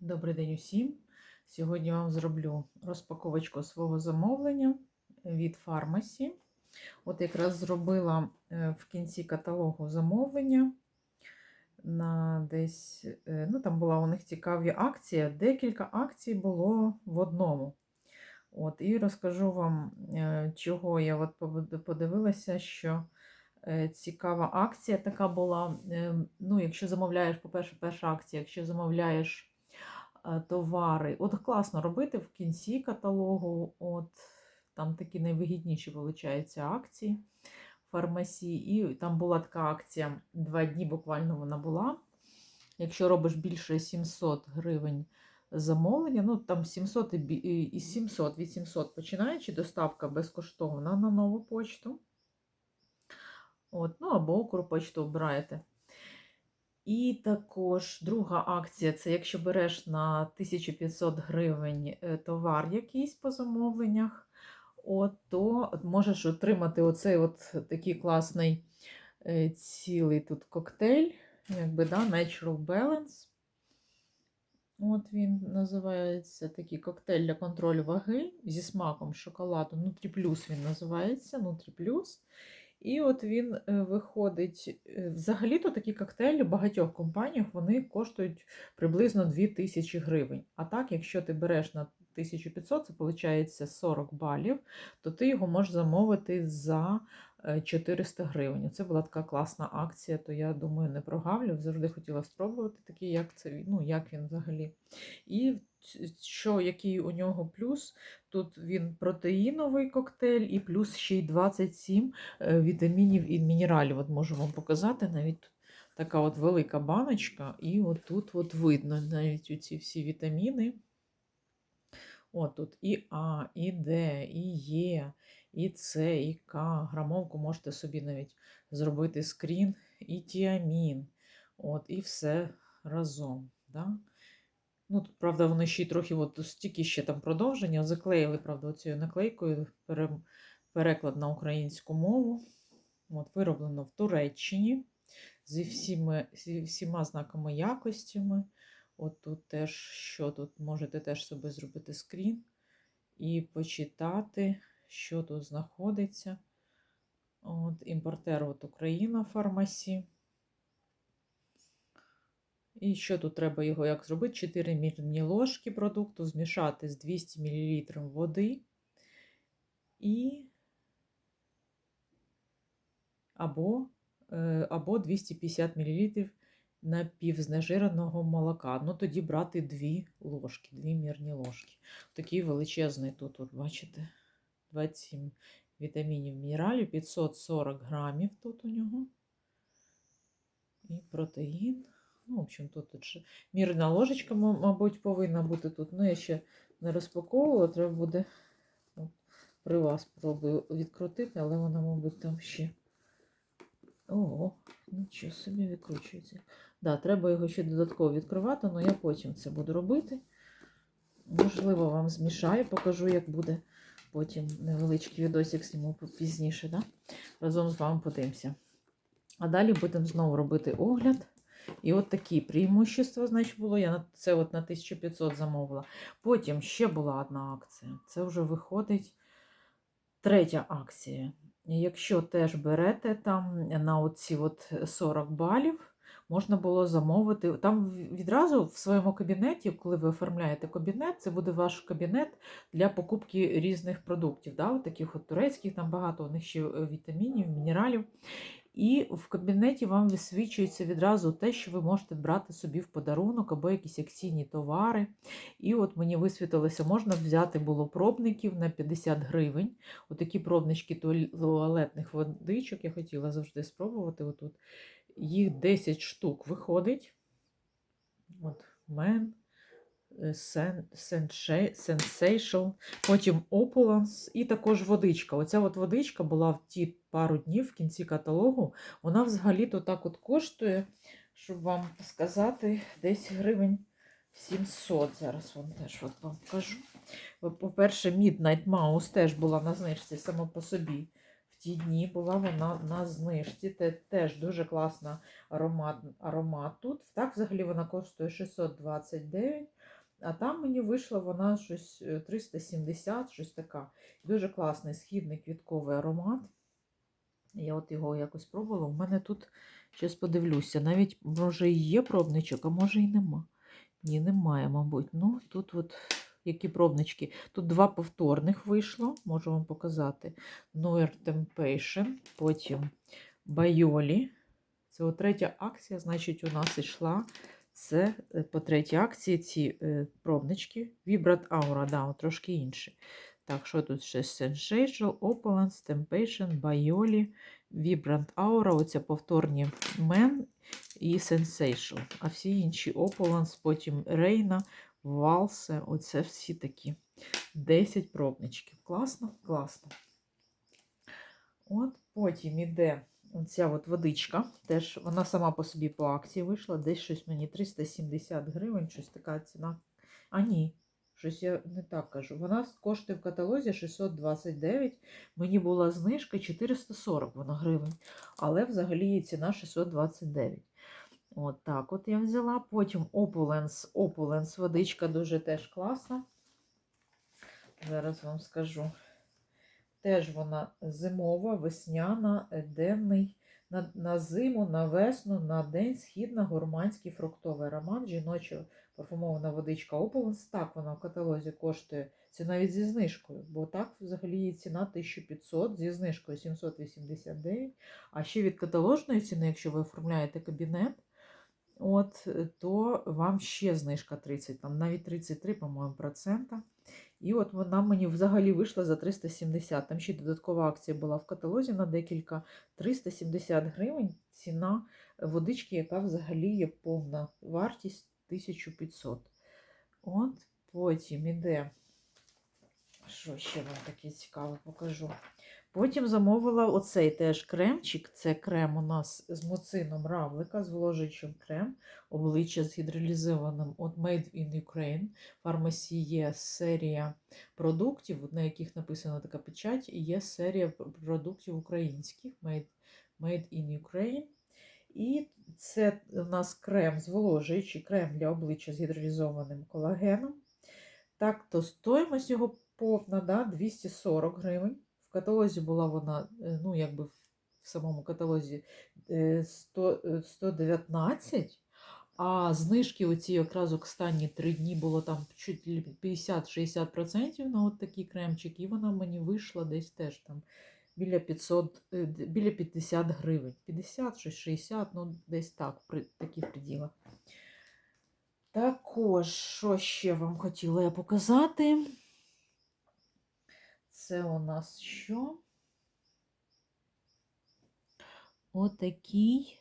Добрий день усім. Сьогодні вам зроблю розпаковочку свого замовлення від фармасі. От якраз зробила е, в кінці каталогу замовлення. На десь, е, ну Там була у них цікаві акція. Декілька акцій було в одному. От, І розкажу вам, е, чого я от подивилася, що цікава акція така була. Е, Ну, Якщо замовляєш, по-перше, перша акція, якщо замовляєш товари. От класно робити в кінці каталогу. От там такі найвигідніші, виходить, акції фармасії. І там була така акція два дні, буквально вона була. Якщо робиш більше 700 гривень замовлення, ну там 700 і і і 700 від 700 починаючи, доставка безкоштовна на нову почту. От, ну або Укрпочту обираєте. І також друга акція це якщо береш на 1500 гривень е, товар якийсь по замовленнях, от, то можеш отримати оцей от такий класний е, цілий тут коктейль, якби, да, Natural Balance. От він називається такий коктейль для контролю ваги зі смаком шоколаду. Нутрі плюс він називається. Нутрі плюс. І от він е, виходить. е, Взагалі-то такі коктейлі в багатьох компаніях вони коштують приблизно 2000 гривень. А так, якщо ти береш на 1500, це виходить 40 балів, то ти його можеш замовити за е, 400 гривень. Це була така класна акція, то я думаю, не прогавлю. Завжди хотіла спробувати такий, як це ну, як він взагалі. І що, який у нього плюс? Тут він протеїновий коктейль, і плюс ще й 27 е, вітамінів і мінералів. От можу вам показати навіть така от велика баночка, і от тут от видно навіть ці всі вітаміни. От тут і А, і Д, і Є, і С, і К. Грамовку можете собі навіть зробити скрін, і тіамін. От, і все разом. Да? Ну, тут, правда, вони ще й трохи, от стільки ще там продовження, заклеїли, правда, цією наклейкою пере, переклад на українську мову. От, вироблено в Туреччині зі всіми, зі всіма знаками якостями. От тут теж, що тут можете теж собі зробити скрін і почитати, що тут знаходиться. От, імпортер от Україна фармасі. І що тут треба його як зробити? 4 мірні ложки продукту змішати з 200 мл води і або, е, або 250 мл напівзнежиреного молока. Ну, тоді брати 2 ложки, 2 мірні ложки. Такий величезний тут, от, бачите, 27 вітамінів, мінералів, 540 грамів тут у нього. І протеїн. Ну, в общем, тут, тут ще мірна ложечка, мабуть, повинна бути тут. Ну, я ще не розпаковувала, треба буде от, при вас спробую відкрутити, але вона, мабуть, там ще. Ого, нічого собі відкручується. Да, треба його ще додатково відкривати, але я потім це буду робити. Можливо, вам змішаю, покажу, як буде. Потім невеличкий відосик зніму пізніше. Да? Разом з вами подивимося. А далі будемо знову робити огляд. І от такі преимущества, значить, було. Я це от на 1500 замовила. Потім ще була одна акція. Це вже виходить третя акція. Якщо теж берете там на оці от 40 балів, можна було замовити. Там відразу в своєму кабінеті, коли ви оформляєте кабінет, це буде ваш кабінет для покупки різних продуктів. Да? От таких от турецьких, там багато у них ще е, вітамінів, мінералів. І в кабінеті вам висвічується відразу те, що ви можете брати собі в подарунок або якісь акційні товари. І от мені висвітилося, можна взяти було пробників на 50 гривень. Отакі пробнички туалетних водичок я хотіла завжди спробувати. Отут. Їх 10 штук виходить. От мен. Sensa- Sensation, потім Opulence і також водичка. Оця от водичка була в ті пару днів в кінці каталогу. Вона взагалі-то так от коштує, щоб вам сказати, десь гривень 700. Зараз вам теж от вам покажу. По-перше, Midnight Mouse теж була на знижці само по собі. В ті дні була вона на знижці. Це теж дуже класна аромат, аромат тут. Так, взагалі вона коштує 629. А там мені вийшла вона щось е, 370, щось така. Дуже класний східний квітковий аромат. Я от його якось пробувала. У мене тут, зараз подивлюся, навіть може і є пробничок, а може і нема. Ні, немає, мабуть. Ну, тут от які пробнички. Тут два повторних вийшло, можу вам показати. Noir Temptation, потім Байолі. Це от третя акція, значить, у нас йшла. Це е, по третій акції ці е, пробнички. Vibrat Aura, да, трошки інші. Так, що тут ще Sensational, Opulence, Temptation, Байолі, Vibrant Aura, оце повторні Men і Sensational. А всі інші Opulence, потім Рейна, Валсе, оце всі такі 10 пробничків. Класно? Класно. От потім іде оця от водичка. Теж вона сама по собі по акції вийшла. Десь щось мені 370 гривень, щось така ціна. А ні, щось я не так кажу. Вона коштує в каталозі 629. Мені була знижка 440 вона гривень. Але взагалі її ціна 629. От так от я взяла. Потім Opulence. Opulence водичка дуже теж класна. Зараз вам скажу. Теж вона зимова, весняна, денний. На, на зиму, на весну, на день східна, гурманський фруктовий аромат, жіноча парфумована водичка Opulence. Так вона в каталозі коштує. Це навіть зі знижкою, бо так взагалі її ціна 1500, зі знижкою 789. А ще від каталожної ціни, якщо ви оформляєте кабінет, от, то вам ще знижка 30, там навіть 33, по-моєму, процента. І от вона мені взагалі вийшла за 370. Там ще додаткова акція була в каталозі на декілька 370 гривень ціна водички, яка взагалі є повна вартість 1500. От потім іде, що ще вам таке цікаве покажу. Потім замовила оцей теж кремчик. Це крем у нас з муцином равлика, з зволожуючим крем, обличчя з гідролізованим от Made in Ukraine. В є серія продуктів, на яких написана така печать, і є серія продуктів українських Made, Made in Ukraine. І це у нас крем зволожуючий, крем для обличчя з гідролізованим колагеном. Так, то стоїмость його повна, да, 240 гривень. Каталозі була вона, е, ну, якби в самому каталозі е, 100, е, 119, а знижки оці якраз останні три дні було там чуть ли 50-60% на от такий кремчик, і вона мені вийшла десь теж там біля 500, е, біля 50 гривень. 50, 60, ну десь так, при таких приділах. Також, що ще вам хотіла я показати? Це у нас що? Отакий.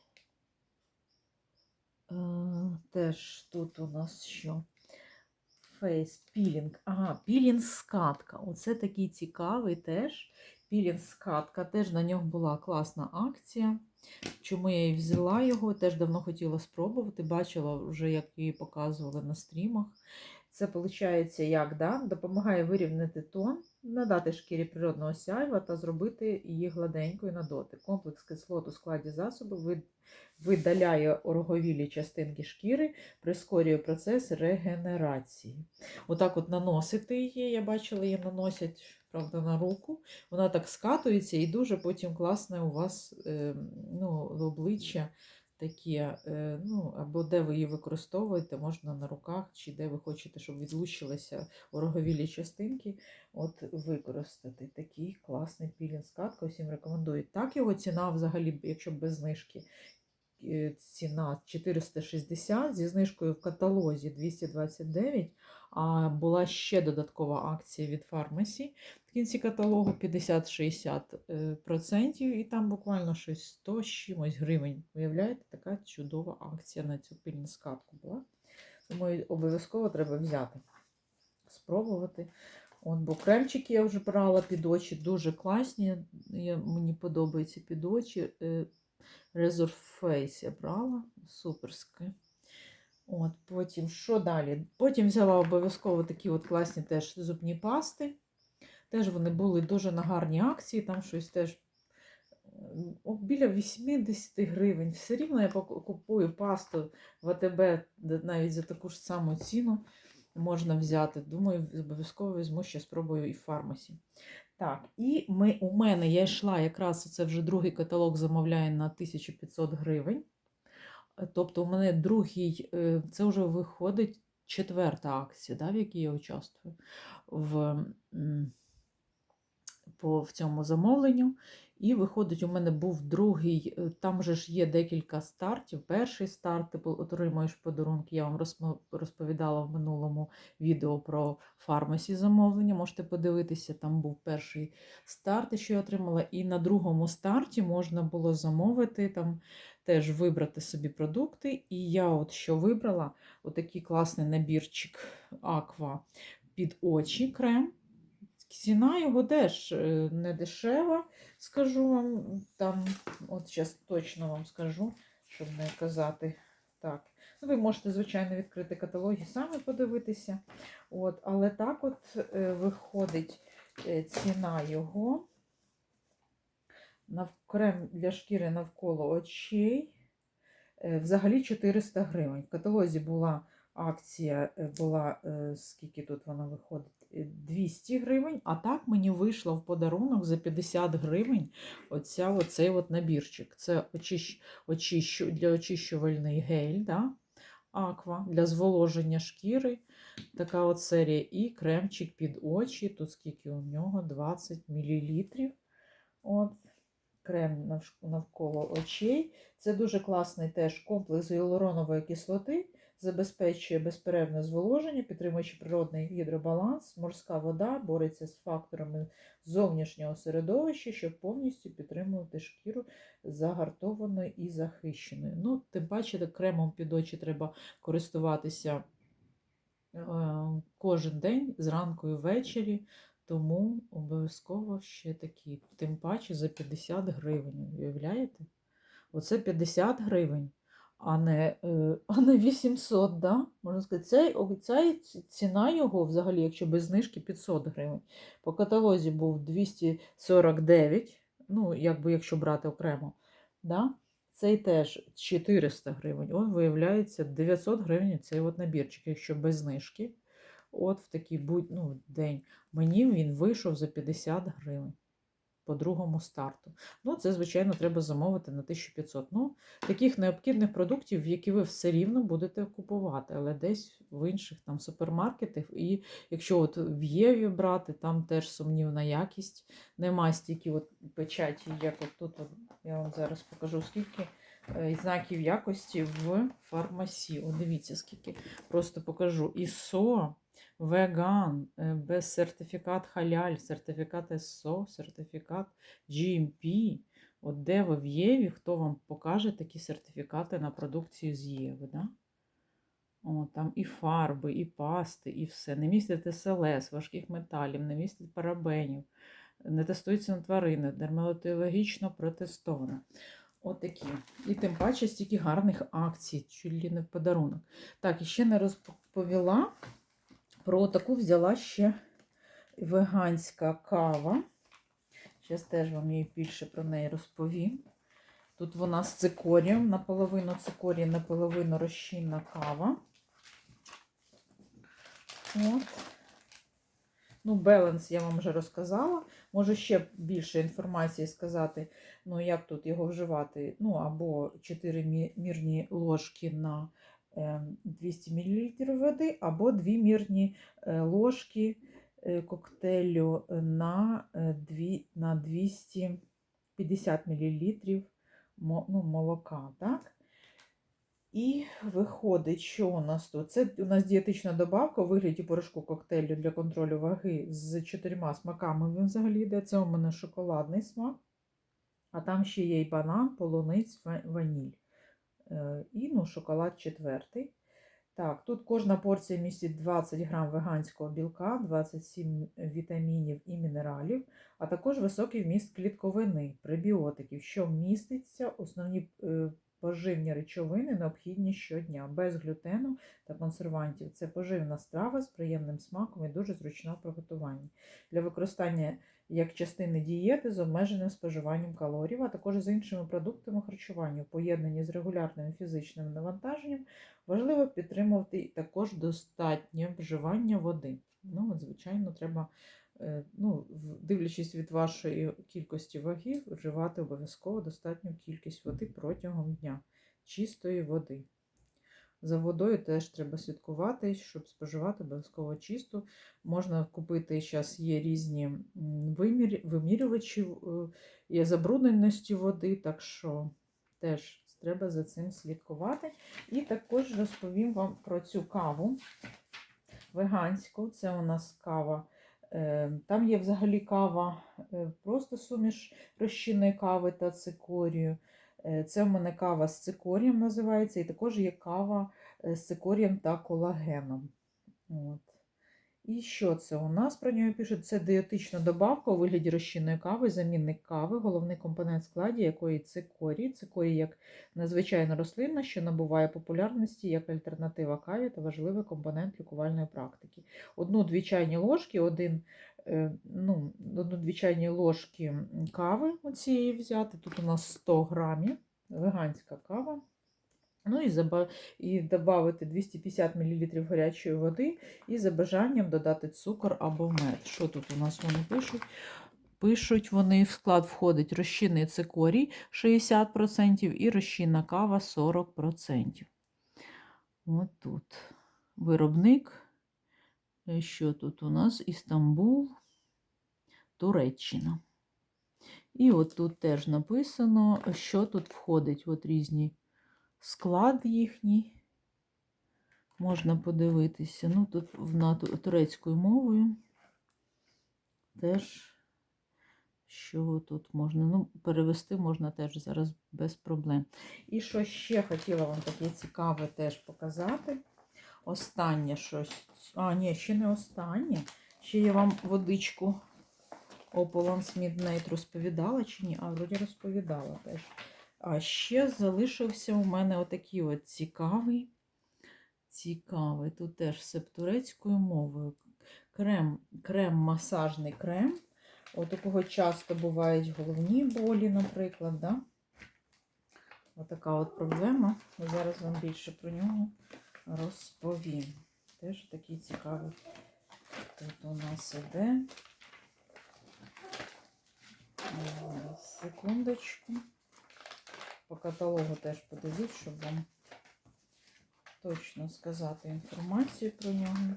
Е, теж тут у нас що? Фейс пілінг. Ага, пілінг скатка. Оце такий цікавий теж. Пілінг скатка. Теж на нього була класна акція. Чому я і взяла його? Теж давно хотіла спробувати. Бачила вже, як її показували на стрімах. Це виходить, як да? допомагає вирівняти тон, надати шкірі природного сяйва та зробити її гладенькою на дотик. Комплекс кислот у складі засобу видаляє ороговілі частинки шкіри, прискорює процес регенерації. Отак от наносити її, я бачила, її наносять правда, на руку. Вона так скатується і дуже потім класне у вас е, ну, обличчя таке, е, ну, або де ви її використовуєте, можна на руках, чи де ви хочете, щоб відлучилися ороговілі частинки, от використати. Такий класний пілінг скатка, всім рекомендую. Так його ціна взагалі, якщо без знижки, е, ціна 460, зі знижкою в каталозі 229, а була ще додаткова акція від фармасі в кінці каталогу 50-60%, і там буквально щось 100 з чимось гривень. Уявляєте, така чудова акція на цю пильну скатку була. Тому обов'язково треба взяти, спробувати. От, бо кремчики я вже брала під очі, дуже класні. Я, мені подобаються під очі. Е, Face я брала, суперське. От, потім, що далі? Потім взяла обов'язково такі от класні теж зубні пасти. Теж вони були дуже на гарній акції, там щось теж біля 80 гривень. Все рівно я купую пасту в АТБ навіть за таку ж саму ціну. можна взяти. Думаю, обов'язково візьму ще спробую і в фармасі. Так, і ми, у мене я йшла якраз це вже другий каталог замовляє на 1500 гривень. Е, Тобто, у мене другий, е, це вже виходить четверта акція, да, в якій я участвую в, по, в цьому замовленню. І виходить, у мене був другий, е, там же ж є декілька стартів. Перший старт, ти по- отримуєш подарунки. Я вам розповідала в минулому відео про фармасі замовлення. Можете подивитися, там був перший старт, що я отримала. І на другому старті можна було замовити, там теж вибрати собі продукти. І я от що вибрала, отакий класний набірчик Аква під очі крем. Ціна його теж е, не дешева, скажу вам. Там, от зараз точно вам скажу, щоб не казати так. Ну, ви можете, звичайно, відкрити каталоги, самі подивитися. От, але так от е, виходить е, ціна його. Крем для шкіри навколо очей. е, Взагалі 400 гривень. В каталозі була акція, е, була, е, скільки тут вона виходить? Е, 200 гривень, а так мені вийшло в подарунок за 50 гривень оця, оцей от набірчик. Це очищ, очищу, для очищувальний гель, да? аква, для зволоження шкіри. Така от серія. І кремчик під очі. Тут скільки у нього? 20 мл. От. Крем навколо очей. Це дуже класний теж комплекс гіалуронової кислоти, забезпечує безперервне зволоження, підтримуючи природний гідробаланс, морська вода бореться з факторами зовнішнього середовища, щоб повністю підтримувати шкіру загартованою і захищеною. Ну, тим паче, кремом під очі треба користуватися е, кожен день, зранку і ввечері. Тому обов'язково ще такі. Тим паче за 50 гривень. Уявляєте? Оце 50 гривень, а не, е, а не 800, да? можна сказати. Ця ціна його взагалі, якщо без знижки, 500 гривень. По каталозі був 249, ну, якби якщо брати окремо. Да? Цей теж 400 гривень. Он виявляється 900 гривень цей от набірчик, якщо без знижки. От в такий будь, ну, день. Мені він вийшов за 50 гривень по другому старту. Ну, це, звичайно, треба замовити на 1500. Ну, таких необхідних продуктів, які ви все рівно будете купувати, але десь в інших там супермаркетах. І якщо от в Єві брати, там теж сумнівна якість. Нема стільки от печаті, як от тут. Я вам зараз покажу, скільки е, знаків якості в фармасі. От дивіться, скільки. Просто покажу. ІСО, веган, е, без сертифікат халяль, сертифікат СО, сертифікат GMP. От де ви в Єві, хто вам покаже такі сертифікати на продукцію з Єви, да? О, там і фарби, і пасти, і все. Не містить СЛС, важких металів, не містить парабенів, не тестується на тварини, дерматологічно протестовано. Отакі. І тим паче стільки гарних акцій, чуть не в подарунок. Так, і ще не розповіла про таку взяла ще веганська кава. Зараз теж вам її більше про неї розповім. Тут вона з цикорієм, наполовину цикорій, наполовину розчинна кава. От. Ну, Беленс я вам вже розказала. Можу ще більше інформації сказати, ну, як тут його вживати. Ну, або 4 мірні ложки на 200 мл води, або 2 мірні е, ложки е, коктейлю на, е, дві- на 250 мл ну, молока. Так? І виходить, що у нас тут? Це у нас дієтична добавка у вигляді порошку коктейлю для контролю ваги з чотирма смаками. Він взагалі йде. Це у мене шоколадний смак, а там ще є і банан, полуниць, ваніль. Е, І ну, шоколад четвертий. Так, тут кожна порція містить 20 грам веганського білка, 27 вітамінів і мінералів, а також високий вміст клітковини, пребіотиків, що міститься основні е, поживні речовини, необхідні щодня, без глютену та консервантів. Це поживна страва з приємним смаком і дуже зручна в приготуванні. Для використання як частини дієти з обмеженим споживанням калорій, а також з іншими продуктами харчування, в поєднанні з регулярним фізичним навантаженням, важливо підтримувати також достатнє вживання води. Ну, от, звичайно, треба, ну, дивлячись від вашої кількості ваги, вживати обов'язково достатню кількість води протягом дня, чистої води. За водою теж треба слідкувати, щоб споживати обов'язково чисту. Можна купити, зараз є різні вимір, вимірювачі е, є забрудненості води, так що теж треба за цим слідкувати. І також розповім вам про цю каву веганську. Це у нас кава. Е, Там є взагалі кава, е, просто суміш розчинної кави та цикорію. Е, Це в мене кава з цикорієм називається, і також є кава з цикорієм та колагеном. От. І що це у нас про нього пишуть? Це дієтична добавка у вигляді розчинної кави, замінник кави, головний компонент складі якої цикорій. Цикорій як надзвичайна рослина, що набуває популярності як альтернатива каві та важливий компонент лікувальної практики. Одну-дві чайні ложки, один, е, ну, одну-дві чайні ложки кави оцієї взяти. Тут у нас 100 грамів, веганська кава. Ну і, заба... і додати 250 мл гарячої води, і за бажанням додати цукор або мед. Що тут у нас вони пишуть? Пишуть вони, в склад входить розчинний цикорій 60% і розчинна кава 40%. От тут. Виробник. Е, Що тут у нас? Істамбул, Туреччина. І от тут теж написано, що тут входить. От різні склад їхній. Можна подивитися. Ну, тут в- на ту- турецькою мовою теж, що тут можна. Ну, перевести можна теж зараз без проблем. І що ще хотіла вам таке цікаве теж показати. Останнє щось. А, ні, ще не останнє. Ще я вам водичку Opulence Midnight розповідала чи ні? А, вроді розповідала теж. А ще залишився у мене отакий от цікавий. Цікавий. Тут теж все турецькою мовою. Крем, крем, масажний крем. От у кого часто бувають головні болі, наприклад. Да? Отака от проблема. Зараз вам більше про нього розповім. Теж такий цікавий. Тут у нас іде. Секундочку. По каталогу теж подивіться, щоб вам точно сказати інформацію про нього.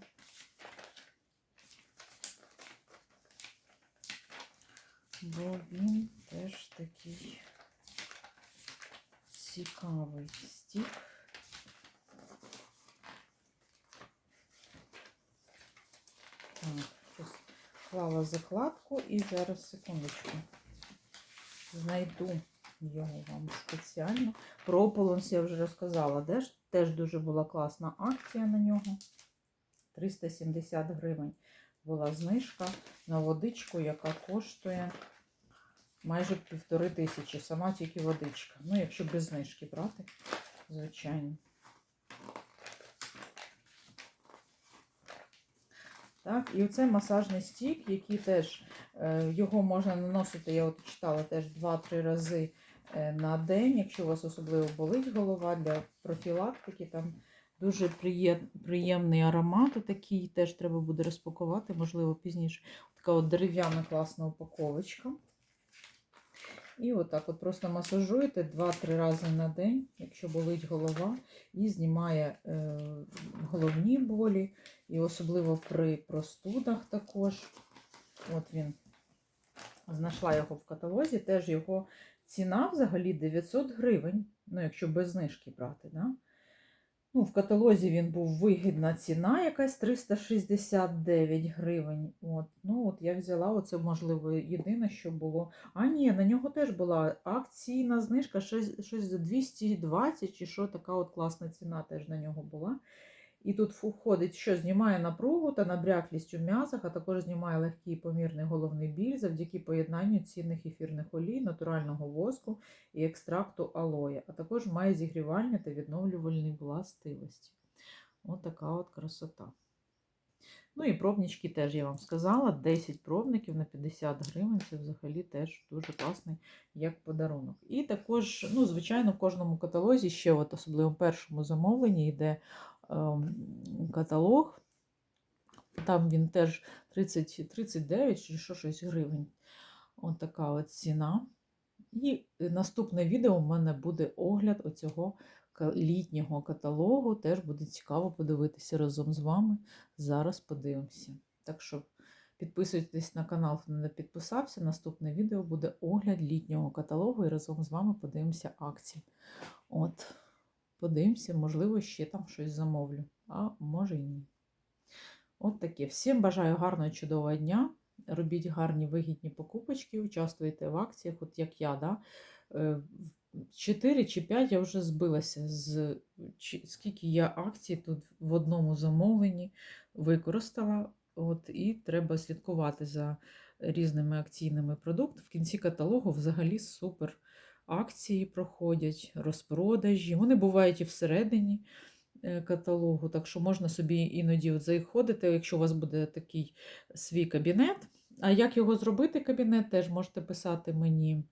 Бо він теж такий цікавий стік. Так, клала закладку і зараз секундочку. Знайду його вам спеціально. Про Ополонс я вже розказала. Теж, теж дуже була класна акція на нього. 370 гривень була знижка на водичку, яка коштує майже півтори тисячі. Сама тільки водичка. Ну, якщо без знижки брати, звичайно. Так, і оце масажний стік, який теж е, його можна наносити, я от читала теж 2-3 рази е, на день, якщо у вас особливо болить голова для профілактики. Там дуже приємний аромат такий, теж треба буде розпакувати, можливо, пізніше. Така от дерев'яна класна упаковочка. І отак от просто масажуєте 2-3 рази на день, якщо болить голова, і знімає е, головні болі, і особливо при простудах також. От він знайшла його в каталозі. Теж його ціна взагалі 900 гривень, ну, якщо без знижки брати. Да? Ну, в каталозі він був вигідна ціна, якась 369 гривень. От. Ну, от я взяла, оце, можливо, єдине, що було. А, ні, на нього теж була акційна знижка, щось, за 220 чи що, така от класна ціна теж на нього була. І тут входить, що знімає напругу та набряклість у м'язах, а також знімає легкий і помірний головний біль завдяки поєднанню цінних ефірних олій, натурального воску і екстракту алоє, а також має зігрівальні та відновлювальні властивості. От така от красота. Ну і пробнички теж я вам сказала. 10 пробників на 50 гривень. Це взагалі теж дуже класний як подарунок. І також, ну, звичайно, в кожному каталозі, ще от особливо в першому замовленні йде каталог. Там він теж 30, 39 чи що щось гривень. От така от ціна. І наступне відео в мене буде огляд оцього літнього каталогу. Теж буде цікаво подивитися разом з вами. Зараз подивимося. Так що підписуйтесь на канал, хто не підписався. Наступне відео буде огляд літнього каталогу і разом з вами подивимося акції. От, подивимося, можливо, ще там щось замовлю, а може і ні. От таке. Всім бажаю гарного чудового дня. Робіть гарні вигідні покупочки, участвуйте в акціях, от як я. Да? 4 чи 5 я вже збилася з скільки я акцій тут в одному замовленні використала. От, і треба слідкувати за різними акційними продуктами. В кінці каталогу взагалі супер акції проходять, розпродажі. Вони бувають і всередині е, каталогу, так що можна собі іноді от заходити, якщо у вас буде такий свій кабінет. А як його зробити, кабінет, теж можете писати мені е,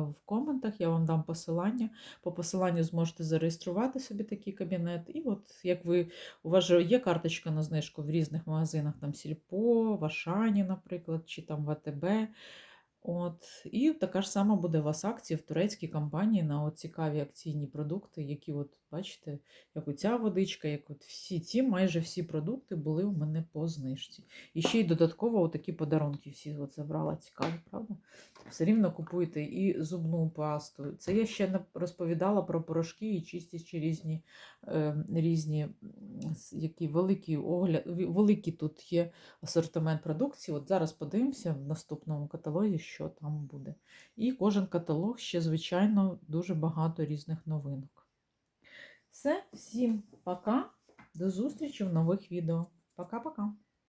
в коментах, я вам дам посилання. По посиланню зможете зареєструвати собі такий кабінет. І от як ви, у вас же є карточка на знижку в різних магазинах, там Сільпо, в Ашані, наприклад, чи там в АТБ. От, і така ж сама буде у вас акція в турецькій компанії на от цікаві акційні продукти, які, от, бачите, як оця водичка, як от всі ці, майже всі продукти були у мене по знижці. І ще й додатково такі подарунки всі от забрала. Цікаво, правда? Все рівно купуйте і зубну пасту. Це я ще розповідала про порошки і чистячі різні, е, різні які великі огляд, великий тут є асортимент продукції. От зараз подивимося в наступному каталозі, що там буде. І кожен каталог ще, звичайно, дуже багато різних новинок. Все, всім пока. До зустрічі в нових відео. Пока-пока.